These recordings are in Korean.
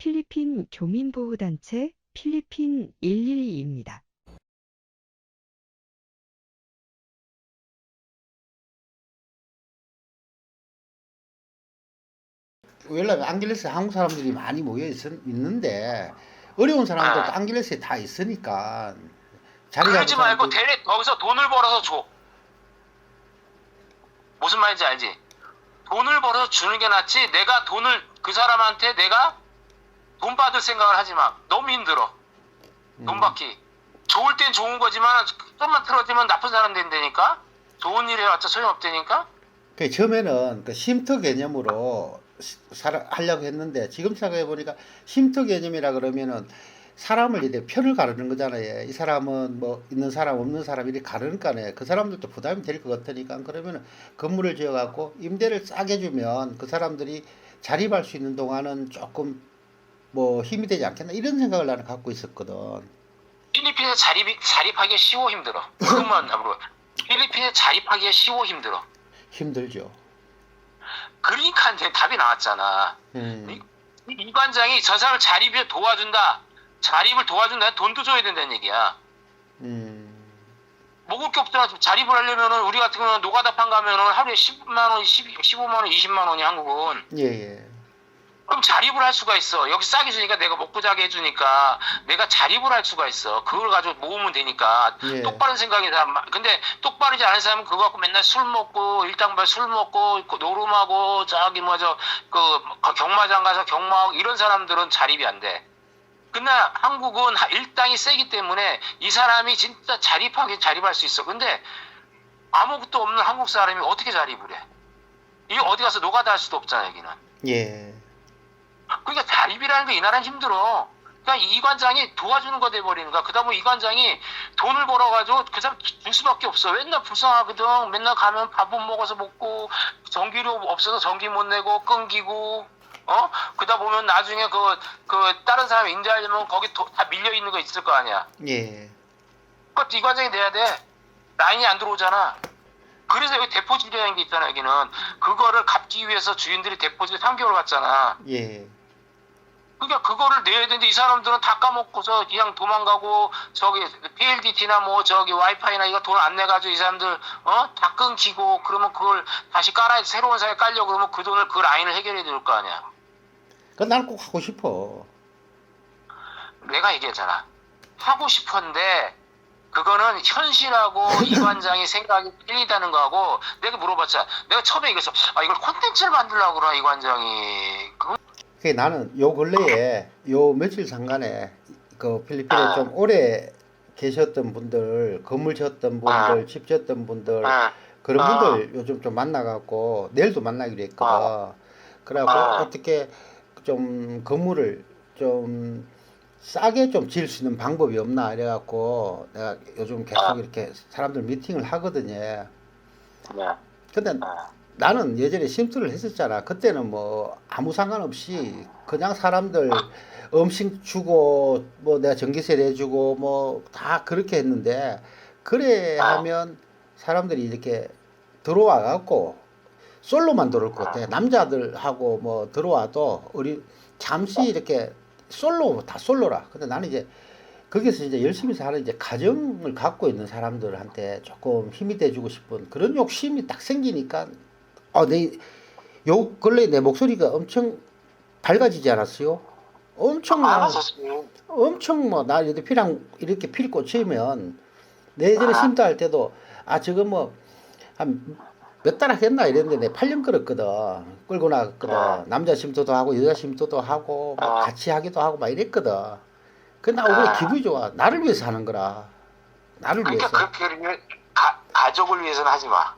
필리핀 교민보호단체 필리핀 112입니다. 원래 앙길레스에 한국 사람들이 많이 모여 있, 있는데 어려운 사람들도 아. 앙길레스에 다 있으니까 자리 그러지 말고 사람들- 대래 거기서 돈을 벌어서 줘. 무슨 말인지 알지? 돈을 벌어서 주는 게 낫지. 내가 돈을 그 사람한테 내가 돈 받을 생각을 하지 마. 너무 힘들어. 돈 음. 받기. 좋을 땐 좋은 거지만 좀만 틀어지면 나쁜 사람 된다니까. 좋은 일 해왔자 소용없다니까. 그 처음에는 그 쉼터 개념으로 하려고 했는데 지금 생각해 보니까 쉼터 개념이라 그러면은 사람을 이제 편을 가르는 거잖아요. 이 사람은 뭐 있는 사람 없는 사람 이렇게 가르니까네. 그 사람들도 부담이 될 것 같으니까 그러면은 건물을 지어 갖고 임대를 싸게 주면 그 사람들이 자립할 수 있는 동안은 조금 뭐 힘이 되지 않겠나 이런 생각을 나는 갖고 있었거든. 필리핀에 자립이 자립하기 쉬워 힘들어. 그것만 앞으로. 필리핀에 자립하기가 쉬워 힘들어. 힘들죠. 그러니까 이제 답이 나왔잖아. 음. 이- 이 관장이 저 사람을 자립을 도와준다. 자립을 도와준다. 돈도 줘야 된다는 얘기야. 음. 먹을 게 없잖아. 자립을 하려면은 우리 같은 경우는 노가다 판 가면은 하루에 10만 원, 10, 15만 원, 20만 원이 한국은. 예, 예. 그럼 자립을 할 수가 있어. 여기 싸게 주니까 내가 먹고 자게 해주니까 내가 자립을 할 수가 있어. 그걸 가지고 모으면 되니까. 예. 똑바른 생각인 사람. 근데 똑바르지 않은 사람은 그거 갖고 맨날 술 먹고 일당발 술 먹고 그 노름하고 저기 뭐저 그 경마장 가서 경마하고 이런 사람들은 자립이 안 돼. 근데 한국은 하- 일당이 세기 때문에 이 사람이 진짜 자립하게 자립할 수 있어. 근데 아무것도 없는 한국 사람이 어떻게 자립을 해? 이게 어디 가서 노가다 할 수도 없잖아 여기는. 예. 그러니까 자립이라는 게 이 나라는 힘들어. 그러니까 이 관장이 도와주는 거 돼버리는 거야. 그다음에 이 관장이 돈을 벌어가지고 그 사람 줄 수밖에 없어. 맨날 불쌍하거든. 맨날 가면 밥 못 먹어서 먹고 전기료 없어서 전기 못 내고 끊기고 어 그다 보면 나중에 그 그 다른 사람 인자하려면 거기 도- 다 밀려 있는 거 있을 거 아니야. 예. 그것도 이 과정이 돼야 돼. 라인이 안 들어오잖아. 그래서 여기 대포질이라는 게 있잖아, 여기는. 그거를 갚기 위해서 주인들이 대포질 3개월 갔잖아. 예. 그러니까 그거를 내야 되는데 이 사람들은 다 까먹고서 그냥 도망가고 저기 PLDT나 뭐 저기 와이파이나 이거 돈 안 내가지고 이 사람들 어? 다 끊기고 그러면 그걸 다시 깔아야 새로운 사에 깔려 그러면 그 돈을 그 라인을 해결해야 될거 아니야. 그 나는 꼭 하고 싶어. 내가 얘기했잖아. 하고 싶었는데 그거는 현실하고 이 관장이 생각이 틀리다는 거하고 내가 물어봤잖아. 내가 처음에 얘기했어. 아 이걸 콘텐츠를 만들려고 그러나 이 관장이. 그건 그 나는 요 근래에 요 며칠 상간에 그 필리핀에 아. 좀 오래 계셨던 분들, 건물 지었던 분들, 집 지었던 분들 아, 그런 아. 분들 요즘 좀 만나갖고 내일도 만나기로 했거든. 그래갖고 아. 어떻게 좀 건물을 좀 싸게 좀 지을 수 있는 방법이 없나 이래갖고 내가 요즘 계속 아. 이렇게 사람들 미팅을 하거든요. 네. 근데 아. 나는 예전에 심투를 했었잖아. 그때는 뭐 아무 상관없이 그냥 사람들 음식 주고 뭐 내가 전기세 내주고 뭐 다 그렇게 했는데 그래 아. 하면 사람들이 이렇게 들어와 갖고 솔로만 들어올 것 같아. 남자들하고 뭐 들어와도 우리 잠시 이렇게 솔로 다 솔로라. 근데 나는 이제 거기서 이제 열심히 사는 이제 가정을 갖고 있는 사람들한테 조금 힘이 돼주고 싶은 그런 욕심이 딱 생기니까 어, 내, 요 근래 내 목소리가 엄청 밝아지지 않았어요? 엄청 나, 알았었어. 엄청 뭐, 나 이렇게 피랑 이렇게 필 꽂히면, 내 예전에 아. 심도할 때도, 아, 저거 뭐, 한 몇 달 하겠나 이랬는데 내 8년 끌었거든. 끌고 나갔거든. 아. 남자 심도도 하고, 여자 심도도 하고, 막 아. 같이 하기도 하고, 막 이랬거든. 그나 오히려 아. 기분이 좋아. 나를 위해서 하는 거라. 나를 그러니까 위해서. 그렇게 가, 가족을 위해서는 하지 마.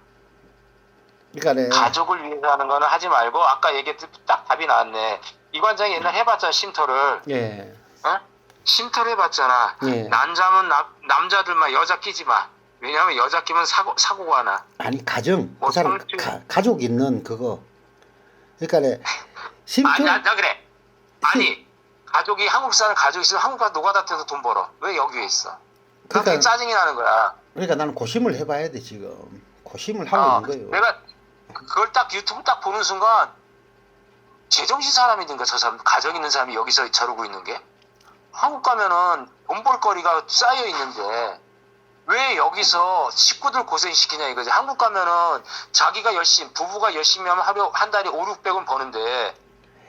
그러니까 내 가족을 위해서 하는 거는 하지 말고 아까 얘기했듯 딱 답이 나왔네. 이 관장이 옛날 해봤잖아 쉼터를. 예, 어? 쉼터를 해봤잖아. 예. 남자면 남, 남자들만 여자 끼지 마. 왜냐면 여자 끼면 사고 사고가 나. 아니 가정 뭐 그 사람. 가, 가족 있는 그거 그러니까 내 심투 아니 나, 나 그래. 아니 가족이 한국 사람 가족 있으면 한국 가서 노가다해서 돈 벌어. 왜 여기에 있어? 나 그러니까 짜증이 나는 거야. 그러니까 나는 고심을 해봐야 돼 지금 고심을 하고 어, 있는 거예요. 내가 그걸 딱 유튜브 딱 보는 순간 제정신 사람이든가 저 사람. 가정 있는 사람이 여기서 저러고 있는 게. 한국 가면은 돈 벌거리가 쌓여 있는데 왜 여기서 식구들 고생시키냐 이거지. 한국 가면은 자기가 열심히 부부가 열심히 하면 하루 한 달에 5, 600원 버는데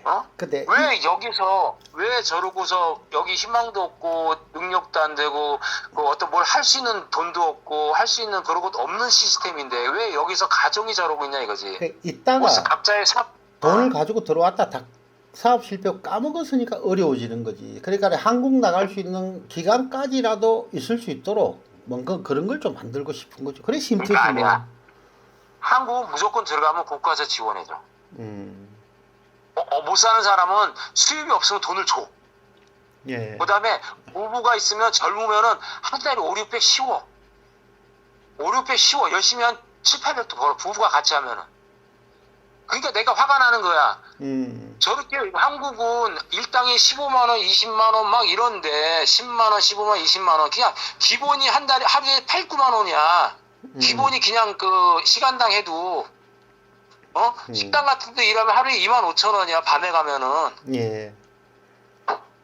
어? 근데 왜 여기서 왜 저러고서 여기 희망도 없고 능력도 안 되고 그 어떤 뭘 할 수 있는 돈도 없고 할 수 있는 그런 것도 없는 시스템인데 왜 여기서 가정이 저러고 있냐 이거지. 그 이따가 무슨 각자의 삽 돈을 가지고 들어왔다 다 사업 실패 까먹었으니까 어려워지는 거지. 그러니까 한국 나갈 수 있는 기간까지라도 있을 수 있도록 뭔가 그런 걸 좀 만들고 싶은 거죠. 그래 쉼터지 그러니까 뭐. 아니야. 한국 무조건 들어가면 국가에서 지원해줘. 음. 어, 어, 못 사는 사람은 수입이 없으면 돈을 줘. 예. 그 다음에 부부가 있으면 젊으면은 한 달에 5, 600 쉬워. 5, 600 쉬워. 열심히 한 7, 800도 벌어. 부부가 같이 하면은. 그러니까 내가 화가 나는 거야. 음. 저렇게 한국은 일당에 15만 원, 20만 원 막 이런데 10만 원, 15만 원, 20만 원 그냥 기본이 한 달에 하루에 8, 9만 원이야. 음. 기본이 그냥 그 시간당 해도 어? 음. 식당 같은 데 일하면 하루에 2만 5천 원이야. 밤에 가면은. 예.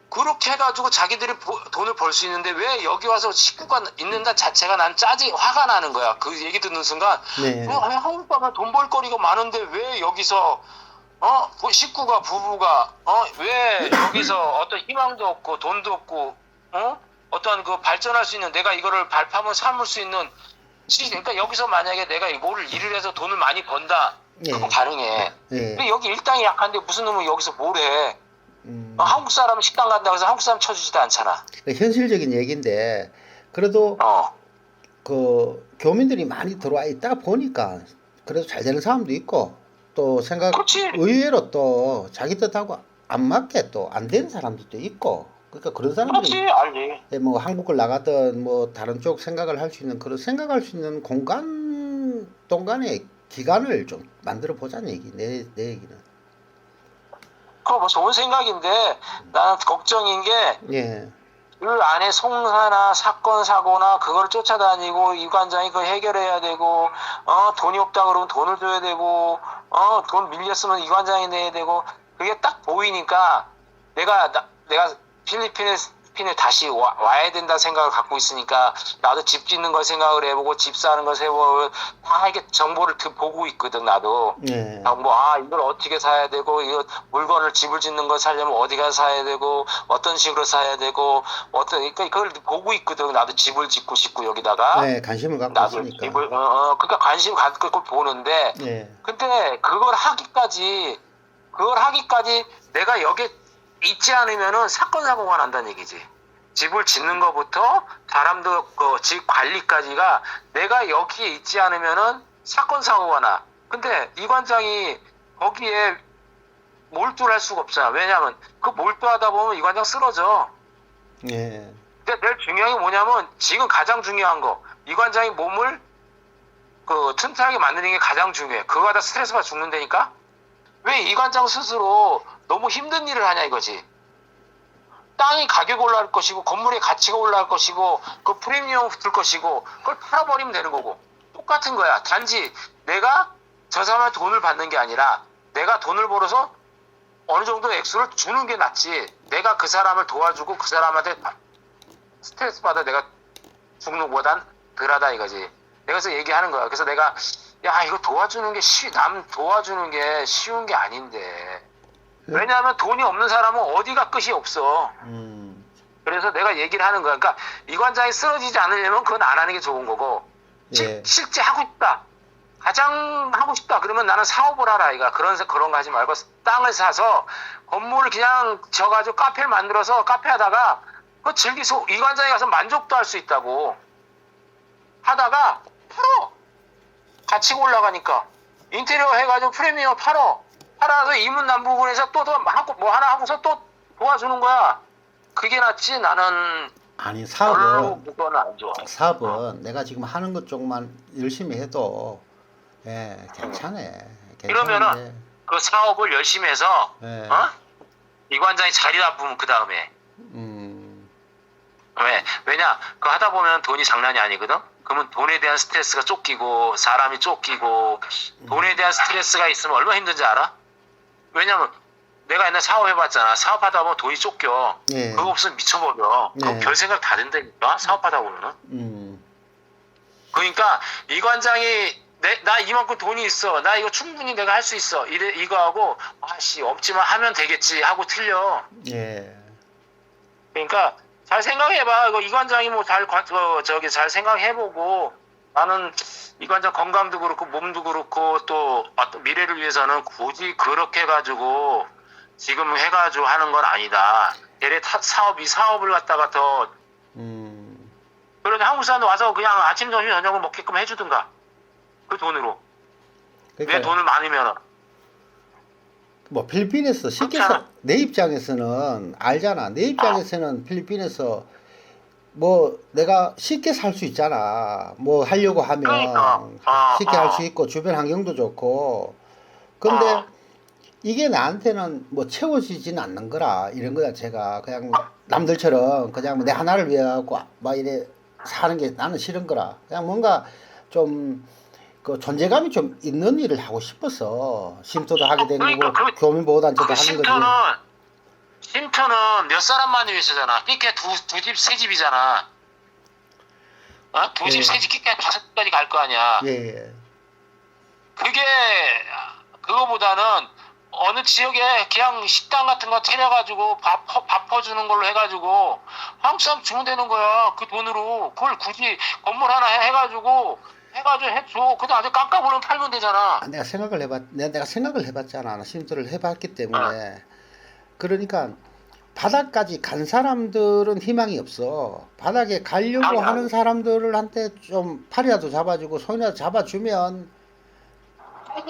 그렇게 해가지고 자기들이 보- 돈을 벌 수 있는데 왜 여기 와서 식구가 있는다 자체가 난 짜지 화가 나는 거야. 그 얘기 듣는 순간 네. 왜 아니, 한국 가면 돈 벌 거리가 많은데 왜 여기서 어 부- 식구가 부부가 어 왜 여기서 어떤 희망도 없고 돈도 없고 어 어떤 그 발전할 수 있는 내가 이거를 발판을 삼을 수 있는 시 그러니까 여기서 만약에 내가 뭐를 일을 해서 돈을 많이 번다 예. 그거 가능해. 예. 근데 여기 일당이 약한데 무슨 놈은 여기서 뭘 해? 음. 어, 한국 사람은 식당 간다고 해서 한국 사람 쳐주지도 않잖아. 그 현실적인 얘기인데 그래도 어. 그 교민들이 많이 들어와 있다 보니까 그래도 잘 되는 사람도 있고 또 생각 그렇지. 의외로 또 자기 뜻하고 안 맞게 또 안 되는 사람들도 있고 그러니까 그런 사람들이 그렇지, 알지. 뭐 한국을 나가든 뭐 다른 쪽 생각을 할 수 있는 그런 생각할 수 있는 공간 동간의 기간을 좀 만들어 보자는 얘기 내, 내 얘기는. 그거 뭐 좋은 생각인데 나는 걱정인 게그예 안에 송사나 사건 사고나 그걸 쫓아다니고 이 관장이 그걸 해결해야 되고 어 돈이 없다 그러면 돈을 줘야 되고 어 돈 밀렸으면 이 관장이 내야 되고 그게 딱 보이니까 내가 나, 내가 필리핀에 필리핀에 다시 와, 와야 된다 생각을 갖고 있으니까 나도 집 짓는 걸 생각을 해보고 집 사는 걸 해보고 다 이게 정보를 드- 보고 있거든 나도 예. 아, 뭐, 아, 이걸 어떻게 사야 되고, 이거 물건을 집을 짓는 걸 사려면 어디가 사야 되고, 어떤 식으로 사야 되고, 어떤, 그러니까 그걸 보고 있거든. 나도 집을 짓고 싶고, 여기다가. 네, 관심을 갖고 나도 있으니까 집을, 어, 어, 그러니까 관심 갖고 보는데, 예 근데 그걸 하기까지, 그걸 하기까지 내가 여기 있지 않으면은 사건, 사고가 난다는 얘기지. 집을 짓는 것부터 사람들 그집 관리까지가 내가 여기에 있지 않으면은 사건, 사고가 나. 근데 이 관장이 거기에 몰두를 할 수가 없잖아. 왜냐면 그 몰두하다 보면 이 관장 쓰러져. 예. 근데 제일 중요한 게 뭐냐면 지금 가장 중요한 거 이 관장이 몸을 그 튼튼하게 만드는 게 가장 중요해. 그거 하다 스트레스 받아 죽는다니까? 왜 이 관장 스스로 너무 힘든 일을 하냐 이거지. 땅이 가격이 올라갈 것이고 건물의 가치가 올라갈 것이고 그 프리미엄 붙을 것이고 그걸 팔아버리면 되는 거고 똑같은 거야. 단지 내가 저 사람한테 돈을 받는 게 아니라 내가 돈을 벌어서 어느 정도 액수를 주는 게 낫지. 내가 그 사람을 도와주고 그 사람한테 바- 스트레스 받아 내가 죽는 것보단 덜하다 이거지. 내가 그래서 얘기하는 거야. 그래서 내가 야 이거 도와주는 게 쉬, 남 도와주는 게 쉬운 게 아닌데. 왜냐하면 돈이 없는 사람은 어디가 끝이 없어. 음. 그래서 내가 얘기를 하는 거야. 그러니까 이 관장이 쓰러지지 않으려면 그건 안 하는 게 좋은 거고. 실- 예. 실제 하고 싶다. 가장 하고 싶다. 그러면 나는 사업을 하라. 이가 그런 그런 거 하지 말고 땅을 사서 건물을 그냥 지어가지고 카페를 만들어서 카페 하다가 그 즐기서 이 관장에 가서 만족도 할 수 있다고 하다가 팔어. 가치가 올라가니까 인테리어 해가지고 프리미엄 팔어. 팔아서 이문남부군에서 또더 하고 뭐 하나 하고서 또 도와주는 거야. 그게 낫지 나는 아니 사업은 안 좋아. 사업은 내가 지금 하는 것 쪽만 열심히 해도 예 괜찮아. 이러면은 괜찮은데, 그 사업을 열심히 해서 예. 어? 이 관장이 자리 나쁘면 그 다음에 음. 왜 왜냐 그 하다 보면 돈이 장난이 아니거든. 그러면 돈에 대한 스트레스가 쫓기고 사람이 쫓기고 돈에 대한 스트레스가 있으면 얼마나 힘든지 알아? 왜냐면 내가 옛날 사업해봤잖아. 사업하다 보면 돈이 쫓겨. 예. 그거 없으면 미쳐버려. 그거 네. 별 생각 다 된다니까. 사업하다 보면은. 음. 그러니까 이 관장이 내, 나 이만큼 돈이 있어. 나 이거 충분히 내가 할 수 있어. 이래, 이거 하고, 아씨, 없지만 하면 되겠지. 하고 틀려. 예. 그러니까 잘 생각해봐. 이거 이 관장이 뭐 잘 어, 저기 잘 생각해보고 나는 이 관장 건강도 그렇고 몸도 그렇고 또 어떤 미래를 위해서는 굳이 그렇게 가지고 지금 해가지고 하는 건 아니다. 얘네 타- 사업 이 사업을 갖다가 더 음. 그러니 한국 사람들 와서 그냥 아침 점심 저녁을 먹게끔 해주든가 그 돈으로 내 그러니까 돈을 많으면 뭐 필리핀에서 쉽게 내 입장에서는 알잖아. 내 입장에서는 필리핀에서 뭐 내가 쉽게 살 수 있잖아. 뭐 하려고 하면 그러니까. 아, 쉽게 아. 할수 있고 주변 환경도 좋고. 근데 아. 이게 나한테는 뭐 채워지진 않는 거라 이런 거야 제가 그냥 남들처럼 그냥 뭐내 하나를 위해 갖고 막 이래 사는 게 나는 싫은 거라 그냥 뭔가 좀 그 존재감이 좀 있는 일을 하고 싶어서 쉼터도 하게 된 그러니까 거고 그- 교민보호단체도 그 하는 거지 쉼터는 몇 사람만을 위해서잖아. 끼게 두 두 집 세 집이잖아. 어? 두 집 예. 세 집 끼게 다섯 집까지 갈 거 아니야. 예, 예. 그게 그거보다는 어느 지역에 그냥 식당 같은 거 차려가지고 밥, 퍼- 밥 퍼주는 걸로 해가지고 한국 사람 주면 되는 거야. 그 돈으로 그걸 굳이 건물 하나 해- 해가지고 해가지고 해줘. 그다음 아주 깎아보면 팔면 되잖아. 아, 내가 생각을 해봤 내가, 내가 생각을 해봤잖아 나 쉼터를 해봤기 때문에 그러니까 바닥까지 간 사람들은 희망이 없어. 바닥에 가려고 아니, 하는 아니. 사람들한테 좀 팔이라도 잡아주고 손이라도 잡아주면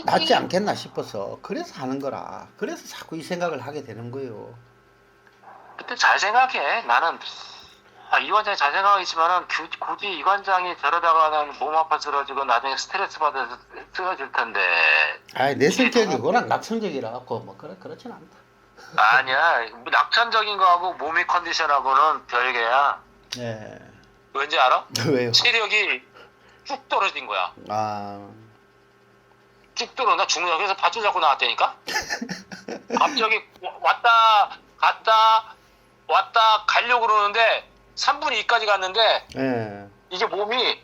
낫지 않겠나 싶어서 그래서 하는 거라. 그래서 자꾸 이 생각을 하게 되는 거예요. 그때 잘 생각해. 나는 아, 이 관장이 잘 생각하겠지만은 그- 굳이 이 관장이 저러다가는 몸 아파 쓰러지고 나중에 스트레스 받아서 쓰러질 텐데. 아이 내 성격이 워낙 낙천적이라 갖고 뭐 그래 그렇진 않다 아니야 뭐 낙천적인 거하고 몸의 컨디션하고는 별개야. 예 왠지 알아? 왜요 체력이 쭉 떨어진 거야. 아 쭉 떨어. 나 중학교에서 그래서 밧줄 잡고 나왔다니까? 갑자기 와- 왔다, 갔다, 왔다, 가려고 그러는데 3분의 2까지 갔는데 예. 이게 몸이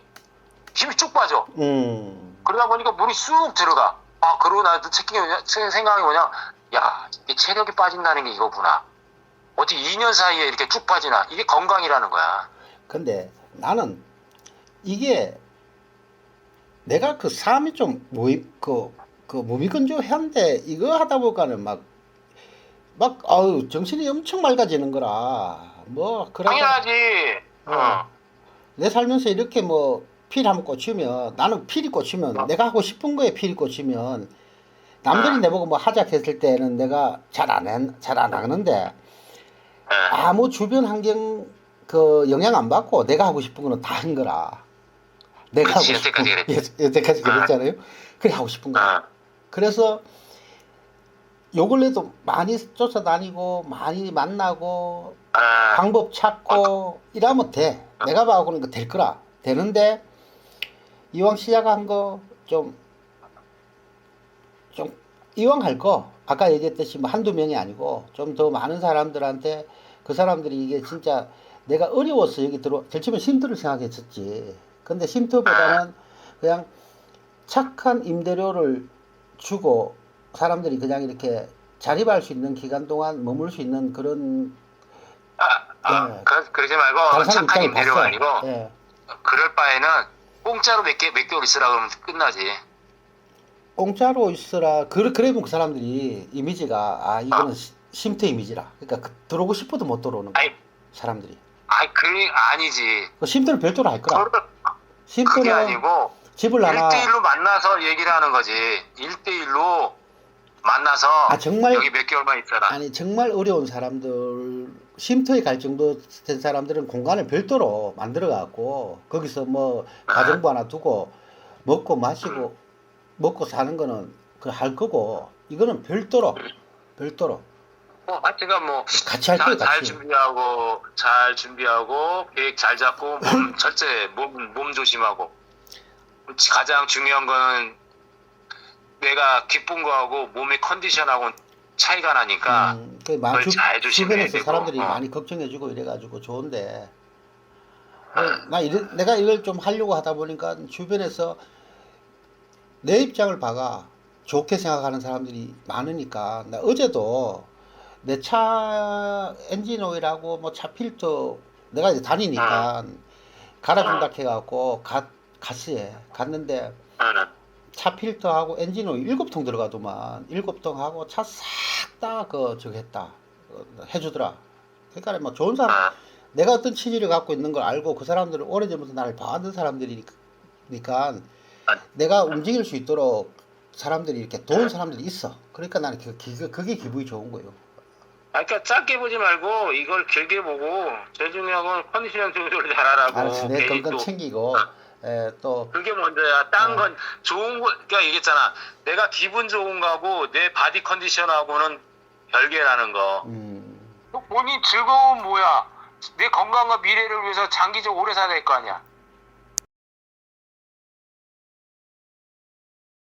힘이 쭉 빠져. 음. 그러다 보니까 물이 쑥 들어가. 아, 그러고 나도 뭐냐, 체- 생각이 뭐냐. 야, 이게 체력이 빠진다는 게 이거구나. 어떻게 2년 사이에 이렇게 쭉 빠지나. 이게 건강이라는 거야. 근데 나는 이게 내가 그 삶이 좀 모이 그, 그 무미건조한데 이거 하다 보니까는 막, 막, 아유, 정신이 엄청 맑아지는 거라. 뭐, 그러다 당연하지. 어. 어. 내 살면서 이렇게 뭐, 필 한번 꽂히면, 나는 필이 꽂히면, 어. 내가 하고 싶은 거에 필이 꽂히면, 남들이 어. 내보고 뭐 하자 했을 때는 내가 잘 안, 해- 잘안 하는데, 예. 아무 주변 환경 그 영향 안 받고 내가 하고 싶은 거는 다 한 거라. 내가 그치, 하고 싶은 여태까지 그랬지. 여- 여태까지 아. 그랬잖아요. 그래 하고 싶은 거야. 어. 그래서 요 근래도 많이 쫓아다니고 많이 만나고 어. 방법 찾고 이러면 돼. 내가 봐고는 될 거라. 되는데 이왕 시작한 거 좀 좀 이왕 할 거 아까 얘기했듯이 뭐 한두 명이 아니고 좀 더 많은 사람들한테 그 사람들이 이게 진짜 내가 어려워서 여기 들어 처음에 쉼터를 생각했었지. 근데 쉼터보다는 그냥 착한 임대료를 주고 사람들이 그냥 이렇게 자립할 수 있는 기간 동안 머물 수 있는 그런 아, 예. 그, 그러지 말고 착한 임대료가 봤어. 아니고 예. 그럴 바에는 공짜로 몇 개 몇 개월 있으라 그러면 끝나지. 공짜로 있으라. 그래 그래면 그 사람들이 이미지가 아 이거는 시- 쉼터 이미지라. 그러니까 그- 들어오고 싶어도 못 들어오는 거야 아니, 사람들이. 아니 그 아니지. 그 쉼터를 별도로 할 거라. 그걸- 그게 쉼터는 아니고 집을 하나 1대1로 만나서 얘기를 하는 거지. 1대1로 만나서 아 정말 여기 몇 개월만 있잖아. 아니 정말 어려운 사람들 쉼터에 갈 정도 된 사람들은 공간을 별도로 만들어 갖고 거기서 뭐 가정부 하나 두고 먹고 마시고 먹고 사는 거는 그 할 거고 이거는 별도로 별도로. 뭐 하여튼간 뭐 같이 할 거예요 잘, 준비하고 잘 준비하고 계획 잘 잡고 몸 절제 몸, 몸 조심하고. 가장 중요한 거는 내가 기쁜 거하고 몸의 컨디션하고 차이가 나니까 음, 그 마- 주, 잘 주변에서 되고, 사람들이 어. 많이 걱정해주고 이래가지고 좋은데. 어, 나 이래, 내가 이걸 좀 하려고 하다 보니까 주변에서 내 입장을 봐가 좋게 생각하는 사람들이 많으니까. 나 어제도 내 차 엔진 오일하고 뭐 차 필터 내가 이제 다니니까 갈아준다 해갖고 가, 갔어요. 갔는데 응. 차 필터하고 엔진 오일 일곱 통 들어가더만. 일곱 통 하고 차 싹 다 그 저기 했다. 어, 해주더라. 그러니까 뭐 좋은 사람 어. 내가 어떤 취지를 갖고 있는 걸 알고 그 사람들은 오래전부터 나를 봐왔는 사람들이니까 내가 움직일 수 있도록 사람들이 이렇게 도운 사람들이 있어 그러니까 나는 그, 그, 그게 기분이 좋은 거예요 아, 그러니까 짧게 보지 말고 이걸 길게 보고 제일 중요한 건 컨디션 조절을 잘하라고 알았어 내 건강 또 챙기고 에, 또 그게 먼저야. 딴 어. 건 좋은 거, 그러니까 얘기했잖아. 내가 기분 좋은 거하고 내 바디 컨디션하고는 별개라는 거. 음, 본인 즐거움 뭐야? 내 건강과 미래를 위해서 장기적 오래 살아야 될 거 아니야.